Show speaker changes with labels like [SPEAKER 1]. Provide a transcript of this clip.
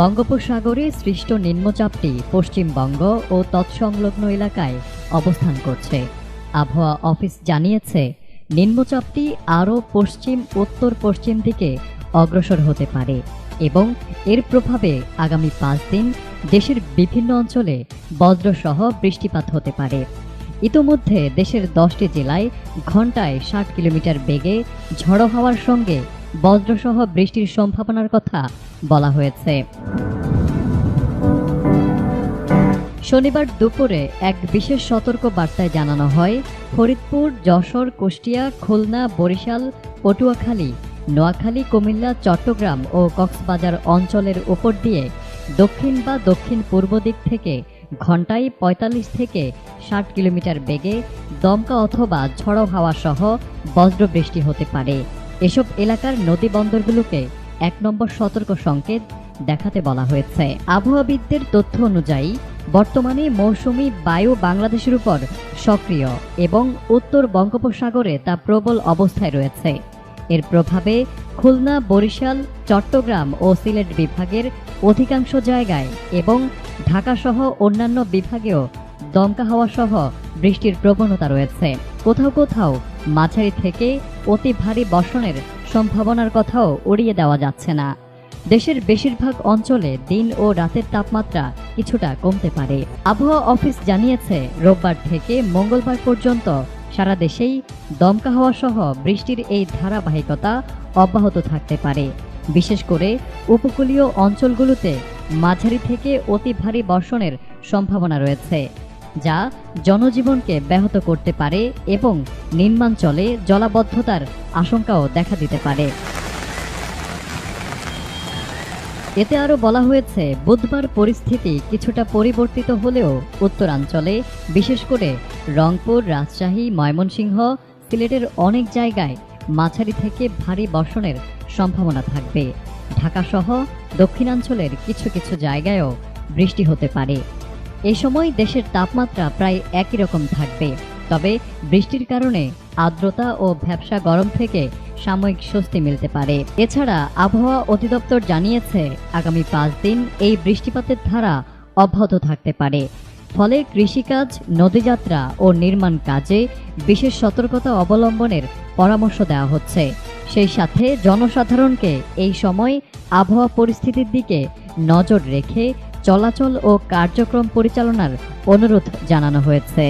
[SPEAKER 1] বঙ্গোপসাগরে সৃষ্ট নিম্নচাপটি পশ্চিমবঙ্গ ও তৎসংলগ্ন এলাকায় অবস্থান করছে। আবহাওয়া অফিস জানিয়েছে, নিম্নচাপটি আরও পশ্চিম, উত্তর পশ্চিম দিকে অগ্রসর হতে পারে এবং এর প্রভাবে আগামী পাঁচ দিন দেশের বিভিন্ন অঞ্চলে বজ্রসহ বৃষ্টিপাত হতে পারে। ইতোমধ্যে দেশের দশটি জেলায় ঘন্টায় ষাট কিলোমিটার বেগে ঝড়ো হওয়ার সঙ্গে বজ্রসহ বৃষ্টির সম্ভাবনার কথা বলা হয়েছে। শনিবার দুপুরে এক বিশেষ সতর্ক বার্তায় জানানো হয়, ফরিদপুর, যশোর, কুষ্টিয়া, খুলনা, বরিশাল, পটুয়াখালী, নোয়াখালী, কুমিল্লা, চট্টগ্রাম ও কক্সবাজার অঞ্চলের উপর দিয়ে দক্ষিণ বা দক্ষিণ পূর্ব দিক থেকে ঘন্টায় ৪৫ থেকে ষাট কিলোমিটার বেগে দমকা অথবা ঝড়ো হাওয়া সহ বজ্রবৃষ্টি হতে পারে। এসব এলাকার নদী বন্দরগুলোকে এক নম্বর সতর্ক সংকেত দেখাতে বলা হয়েছে। আবহাওয়াবিদদের তথ্য অনুযায়ী, বর্তমানে মৌসুমি বায়ু বাংলাদেশের উপর সক্রিয় এবং উত্তর বঙ্গোপসাগরে তা প্রবল অবস্থায় রয়েছে। এর প্রভাবে খুলনা, বরিশাল, চট্টগ্রাম ও সিলেট বিভাগের অধিকাংশ জায়গায় এবং ঢাকাসহ অন্যান্য বিভাগেও দমকা হাওয়া সহ বৃষ্টির প্রবণতা রয়েছে। কোথাও কোথাও মাঝারি থেকে অতি ভারী বর্ষণের সম্ভাবনার কথাও উড়িয়ে দেওয়া যাচ্ছে না। দেশের বেশিরভাগ অঞ্চলে দিন ও রাতের তাপমাত্রা কিছুটা কমতে পারে। আবহাওয়া অফিস জানিয়েছে, রোববার থেকে মঙ্গলবার পর্যন্ত সারা দেশেই দমকা হওয়া সহ বৃষ্টির এই ধারাবাহিকতা অব্যাহত থাকতে পারে। বিশেষ করে উপকূলীয় অঞ্চলগুলোতে মাঝারি থেকে অতি ভারী বর্ষণের সম্ভাবনা রয়েছে। যা জনজীবনকে ব্যাহত করতে পারে এবং নিম্নাঞ্চলে জলাবদ্ধতার আশঙ্কাও দেখা দিতে পারে। এতে আরও বলা হয়েছে, বুধবার পরিস্থিতি কিছুটা পরিবর্তিত হলেও উত্তরাঞ্চলে, বিশেষ করে রংপুর, রাজশাহী, ময়মনসিংহ সিলেটের অনেক জায়গায় মাঝারি থেকে ভারী বর্ষণের সম্ভাবনা থাকবে। ঢাকাসহ দক্ষিণাঞ্চলের কিছু কিছু জায়গায়ও বৃষ্টি হতে পারে। এ সময় দেশের তাপমাত্রা প্রায় একই রকম থাকবে। তবে বৃষ্টির কারণে আর্দ্রতা ও ভ্যাবসা গরম থেকে সাময়িক স্বস্তি মিলতে পারে। এছাড়া আবহাওয়া অধিদপ্তর জানিয়েছে, আগামী পাঁচ দিন এই বৃষ্টিপাতের ধারা অব্যাহত থাকতে পারে। ফলে কৃষিকাজ, নদীযাত্রা ও নির্মাণ কাজে বিশেষ সতর্কতা অবলম্বনের পরামর্শ দেওয়া হচ্ছে। সেই সাথে জনসাধারণকে এই সময় আবহাওয়া পরিস্থিতির দিকে নজর রেখে চলাচল ও কার্যক্রম পরিচালনার অনুরোধ জানানো হয়েছে।